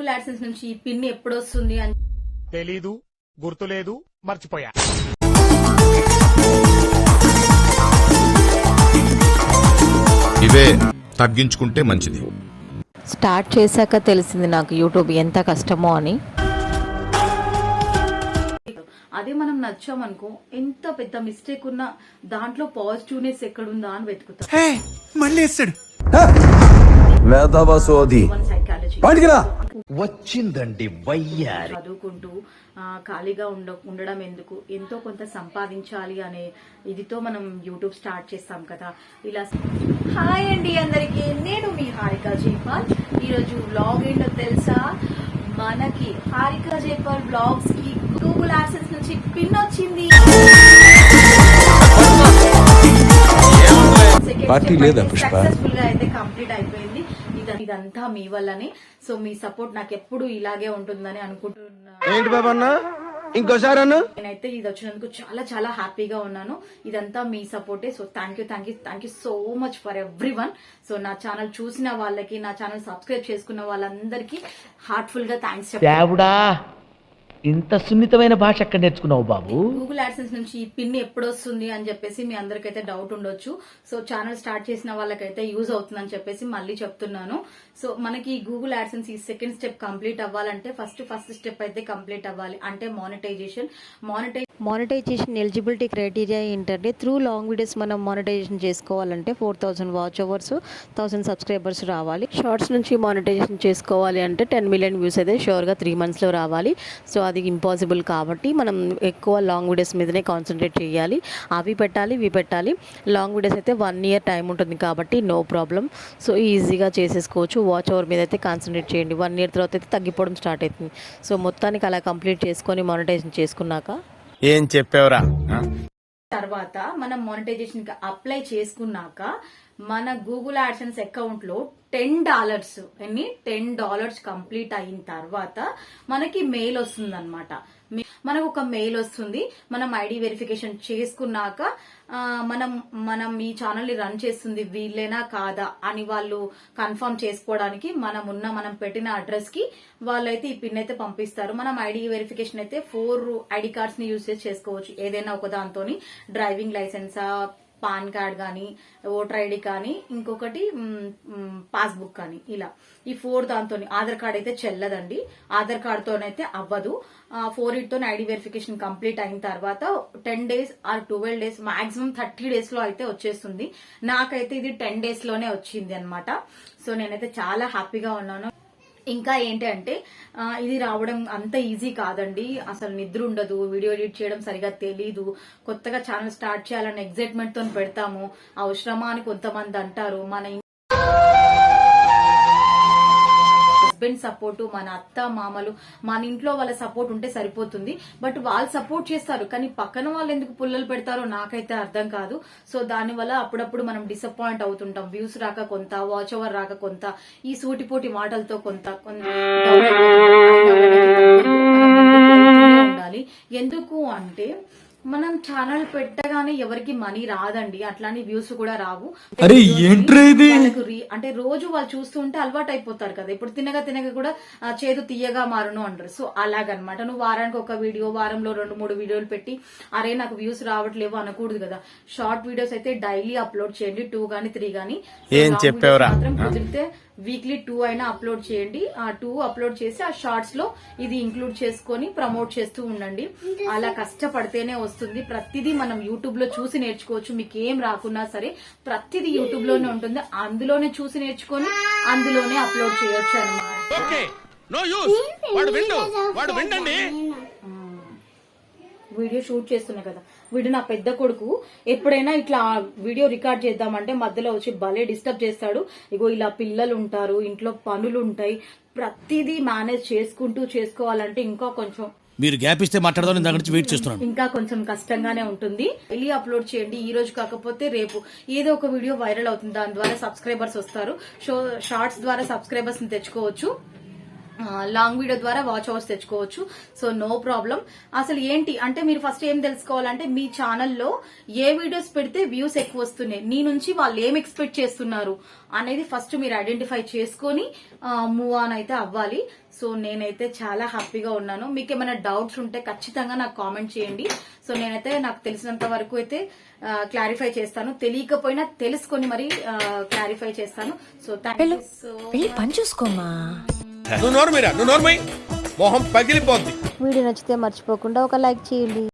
Google AdSense నుంచి ఈ pin ఎప్పుడు వస్తుంది అని తెలీదు గుర్తులేదు మర్చిపోయా. ఇవే తగ్గించుకుంటే మంచిది. స్టార్ట్ చేశాక తెలిసింది నాకు యూట్యూబ్ ఎంత కష్టమో అని. అదే మనం నచ్చామనుకో ఎంత పెద్ద మిస్టేక్ ఉన్నా దాంట్లో పాజిటివ్నెస్ ఎక్కడుందా అని వెతుకుతాం. మళ్ళీ వేస్తాడు సైకాలజీ వచ్చిందండి వయ్యారి. చదువుకుంటూ ఆ, ఖాళీగా ఉండ ఉండడం ఎందుకు? ఎంతో కొంత సంపాదించాలి అనే ఇదితో మనం యూట్యూబ్ స్టార్ట్ చేస్తాం కదా. ఇలా హాయ్ అండి అందరికి. నేను మీ హారిక జైపాల్. ఈరోజు వ్లాగ్ ఏంటో తెలుసా? మనకి హారిక జైపాల్ బ్లాగ్స్కి గూగుల్ యాక్సెస్ నుంచి పిన్ వచ్చింది. పార్టీ లేదా పుష్ప? సక్సెస్ఫుల్గా అయితే కంప్లీట్ అయిపోయింది ఇదంతా మీ వల్లనే. సో మీ సపోర్ట్ నాకు ఎప్పుడు ఇలాగే ఉంటుందని అనుకుంటున్నా. ఏంటి బాబన్న ఇంకోసారి అన్న? నేనైతే ఇది వచ్చినందుకు చాలా చాలా హ్యాపీగా ఉన్నాను. ఇదంతా మీ సపోర్టే. So thank you thank you thank you so much for everyone so నా ఛానల్ చూసిన వాళ్ళకి నా ఛానల్ సబ్స్క్రైబ్ చేసుకున్న వాళ్ళందరికీ హార్ట్ఫుల్గా థ్యాంక్స్ ఇంత సున్నితమైన భాష ఎక్కడ నేర్చుకున్నావు బాబు? గూగుల్ యాడ్సెన్స్ నుంచి ఈ పిన్ ఎప్పుడు వస్తుంది అని చెప్పేసి మీ అందరికైతే డౌట్ ఉండొచ్చు. సో ఛానల్ స్టార్ట్ చేసిన వాళ్ళకైతే యూజ్ అవుతుందని చెప్పేసి మళ్ళీ చెప్తున్నాను. సో మనకి గూగుల్ యాడ్సెన్స్ ఈ సెకండ్ స్టెప్ కంప్లీట్ అవ్వాలంటే ఫస్ట్ ఫస్ట్ స్టెప్ అయితే కంప్లీట్ అవ్వాలి. అంటే monetisation monetise monetisation eligibility criteria ఏంటంటే త్రూ లాంగ్ వీడియోస్ మనం మానిటైజేషన్ చేసుకోవాలంటే four thousand watch hours thousand subscribers రావాలి. షార్ట్స్ నుంచి మానిటైజేషన్ చేసుకోవాలి అంటే టెన్ మిలియన్ వ్యూస్ అయితే షూర్గా త్రీ మంత్స్లో రావాలి. సో అది ఇంపాసిబుల్ కాబట్టి మనం ఎక్కువ లాంగ్ వీడియోస్ మీదనే కాన్సన్ట్రేట్ చేయాలి. అవి పెట్టాలి ఇవి పెట్టాలి. లాంగ్ వీడియోస్ అయితే వన్ ఇయర్ టైం ఉంటుంది కాబట్టి నో ప్రాబ్లం సో ఈజీగా చేసేసుకోవచ్చు. వాచ్ అవర్ మీద అయితే కాన్సన్ట్రేట్ చేయండి. వన్ ఇయర్ తర్వాత అయితే తగ్గిపోవడం స్టార్ట్ అవుతుంది. సో మొత్తానికి అలా కంప్లీట్ చేసుకొని మానిటైజేషన్ చేసుకున్నాక ఏం చెప్పావురా? తర్వాత మనం మానిటైజేషన్కి అప్లై చేసుకున్నాక మన గూగుల్ యాడ్సెన్స్ అకౌంట్లో టెన్ డాలర్స్ ఎన్ని టెన్ డాలర్స్ కంప్లీట్ అయిన తర్వాత మనకి మెయిల్ వస్తుంది అనమాట మనకు ఒక మెయిల్ వస్తుంది. మనం ఐడి వెరిఫికేషన్ చేసుకున్నాక మనం మనం ఈ ఛానల్ని రన్ చేస్తుంది వీళ్ళేనా కాదా అని వాళ్ళు కన్ఫర్మ్ చేసుకోవడానికి మనం ఉన్న మనం పెట్టిన అడ్రస్కి వాళ్ళైతే ఈ పిన్ అయితే పంపిస్తారు. మనం ఐడి వెరిఫికేషన్ అయితే ఫోర్ ఐడి కార్డ్స్ని యూజ్ చేసుకోవచ్చు. ఏదైనా ఒక దాంతోని. డ్రైవింగ్ లైసెన్సా పాన్ కార్డ్ కానీ ఓటర్ ఐడి కానీ ఇంకొకటి పాస్బుక్ కానీ ఇలా. ఈ ఫోర్ దాంతో ఆధార్ కార్డ్ అయితే చెల్లదండి. ఆధార్ కార్డ్తోనైతే అవ్వదు. ఫోర్ ఇట్తో ఐడి వెరిఫికేషన్ కంప్లీట్ అయిన తర్వాత ten days or twelve days maximum thirty డేస్లో అయితే వచ్చేస్తుంది. నాకైతే ఇది టెన్ డేస్లోనే వచ్చింది అనమాట సో నేనైతే చాలా హ్యాపీగా ఉన్నాను. ఇంకా ఏంటి అంటే ఇది రావడం అంత ఈజీ కాదండి. అసలు నిద్ర ఉండదు వీడియో ఎడిట్ చేయడం సరిగా తెలీదు. కొత్తగా ఛానల్ స్టార్ట్ చేయాలని ఎగ్జైట్మెంట్తో పెడతాము. అవసరమా అని కొంతమంది అంటారు. మన హస్బెండ్ సపోర్ట్ మన అత్త మామలు మన ఇంట్లో వాళ్ళ సపోర్ట్ ఉంటే సరిపోతుంది. బట్ వాళ్ళు సపోర్ట్ చేస్తారు. కానీ పక్కన వాళ్ళు ఎందుకు పుల్లలు పెడతారో నాకైతే అర్థం కాదు. సో దాని వల్ల అప్పుడప్పుడు మనం డిసప్పాయింట్ అవుతుంటాం. వ్యూస్ రాక కొంత వాచ్ ఓవర్ రాక కొంత ఈ సూటిపోటి మాటలతో కొంత కొంత ఉండాలి. ఎందుకు అంటే మనం ఛానల్ పెట్టగానే ఎవరికి మనీ రాదండి. అట్లానే వ్యూస్ కూడా రావు. అరే, అంటే రోజు వాళ్ళు చూస్తుంటే అలవాటు అయిపోతారు కదా. ఇప్పుడు తినగా తినగా కూడా చేదు తీయగా మారును అంటారు. సో అలాగనమాట. నువ్వు వారానికి ఒక వీడియో వారంలో రెండు మూడు వీడియోలు పెట్టి అరే నాకు వ్యూస్ రావట్లేవు అనకూడదు కదా. షార్ట్ వీడియోస్ అయితే డైలీ అప్లోడ్ చేయండి. టూ గానీ త్రీ గానీ. ఏం చెప్పావురా? మాత్రం కుదిరితే వీక్లీ టూ అయినా అప్లోడ్ చేయండి. ఆ టూ అప్లోడ్ చేసి ఆ షార్ట్స్లో ఇది ఇంక్లూడ్ చేసుకొని ప్రమోట్ చేస్తూ ఉండండి. అలా కష్టపడితేనే వస్తుంది. ప్రతిదీ మనం యూట్యూబ్లో చూసి నేర్చుకోవచ్చు. మీకు ఏం రాకున్నా సరే ప్రతిదీ యూట్యూబ్లోనే ఉంటుంది. అందులోనే చూసి నేర్చుకొని అందులోనే అప్లోడ్ చేయొచ్చు అనమాట ఓకే నో యూస్ వాడు విండు వాడు విండండి వీడియో షూట్ చేస్తున్నా కదా. వీడు నా పెద్ద కొడుకు. ఎప్పుడైనా ఇట్లా వీడియో రికార్డ్ చేద్దామంటే మధ్యలో వచ్చి భలే డిస్టర్బ్ చేస్తాడు. ఇగో ఇలా పిల్లలు ఉంటారు ఇంట్లో పనులు ఉంటాయి ప్రతిదీ మేనేజ్ చేసుకుంటూ చేసుకోవాలంటే ఇంకా కొంచెం మీరు గ్యాప్ ఇస్తే మాట్లాడదాం దాని వెయిట్ చేస్తున్నాను. ఇంకా కొంచెం కష్టంగానే ఉంటుంది. వెళ్ళి అప్లోడ్ చేయండి ఈ రోజు కాకపోతే రేపు. ఏదో ఒక వీడియో వైరల్ అవుతుంది దాని ద్వారా సబ్స్క్రైబర్స్ వస్తారు. షో షార్ట్స్ ద్వారా సబ్స్క్రైబర్స్ని తెచ్చుకోవచ్చు. లాంగ్ వీడియో ద్వారా వాచ్ అవర్స్ తెచ్చుకోవచ్చు. సో నో ప్రాబ్లం అసలు ఏంటి? అంటే మీరు ఫస్ట్ ఏం తెలుసుకోవాలంటే మీ ఛానల్లో ఏ వీడియోస్ పెడితే వ్యూస్ ఎక్కువ వస్తున్నాయి? నీ నుంచి వాళ్ళు ఏం ఎక్స్పెక్ట్ చేస్తున్నారు? అనేది ఫస్ట్ మీరు ఐడెంటిఫై చేసుకొని మూవ్ ఆన్ అయితే అవ్వాలి. సో నేనైతే చాలా హ్యాపీగా ఉన్నాను. మీకు ఏమైనా డౌట్స్ ఉంటే ఖచ్చితంగా నాకు కామెంట్ చేయండి. సో నేనైతే నాకు తెలిసినంత వరకు అయితే క్లారిఫై చేస్తాను. తెలియకపోయినా తెలుసుకొని మరి క్లారిఫై చేస్తాను. సో థ్యాంక్ యూ సో పని చూసుకోమా నువ్వు నోరు మీరా? నువ్వు నోరు మొహం పగిలిపోద్ది. వీడియో నచ్చితే మర్చిపోకుండా ఒక లైక్ చేయండి.